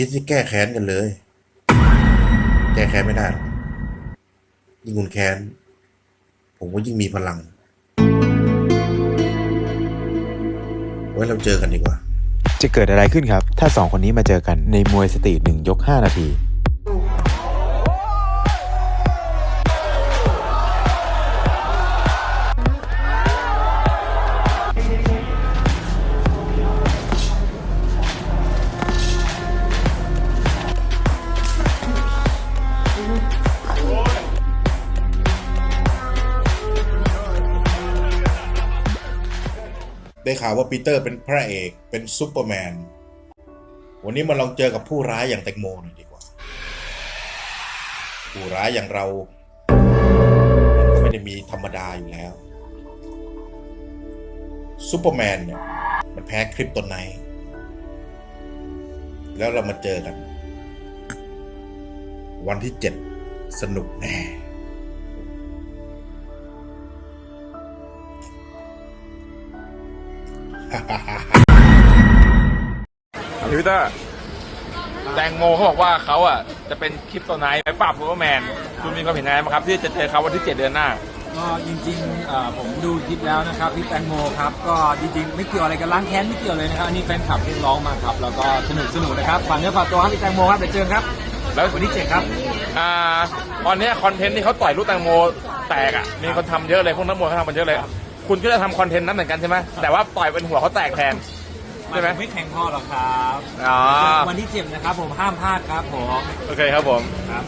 คิดที่แก้แค้นกันเลย แก้แค้นไม่ได้ ยิ่งคุณแค้น ผมก็ยิ่งมีพลัง ไว้เราเจอกันดีกว่า จะเกิดอะไรขึ้นครับ ถ้าสองคนนี้มาเจอกันในมวยสตรีทหนึ่งยก 5 นาที ได้ข่าวว่าปีเตอร์เป็นพระเอกเป็นซูเปอร์แมน วันนี้มาลองเจอกับผู้ร้ายอย่างแตงโมหน่อยดีกว่า ผู้ร้ายอย่างเราไม่ได้มีธรรมดาอยู่แล้วซูเปอร์แมนเนี่ยมันแพ้คริปโตไนแล้วเรามาเจอกัน วันที่เจ็ดสนุกแน่ ทวิตเตอร์แตงโมเขาบอกว่าเขาอะจะเป็นคริปโตไนท์ไปปราบซูเปอร์แมนคุณมีความเห็นยังไงบ้างครับ ที่จะเจอเขาวันที่ 7 เดือนหน้า ก็จริงๆเอ่อผมดูคลิปแล้วนะครับพี่แตงโมครับ ก็จริงๆ ไม่เกี่ยวอะไรกับล้างแค้นไม่เกี่ยวเลยนะครับอันนี้แฟนคลับเรียกร้องมาครับ แล้วก็สนุกสนุกนะครับฝากเนื้อฝากตัวครับพี่แตงโมครับเดี๋ยวเจอกันครับแล้ววันที่เจ็ดครับ อ่าตอนเนี้ยคอนเทนต์ที่เขาต่อยลูกแตงโมแตกอะมีคนทำเยอะเลยพวกนักมวยเขาทำกันเยอะเลย คุณก็จะทำคอนเทนต์นั้นเหมือนกันใช่ไหมแต่ว่าต่อยเป็นหัวเขาแตกแทน ใช่ไหมไม่แข่งพ่อหรอกครับ อ๋อ วันที่เจ็ดนะครับผมห้ามพลาดครับผม โอเคครับผม ครับ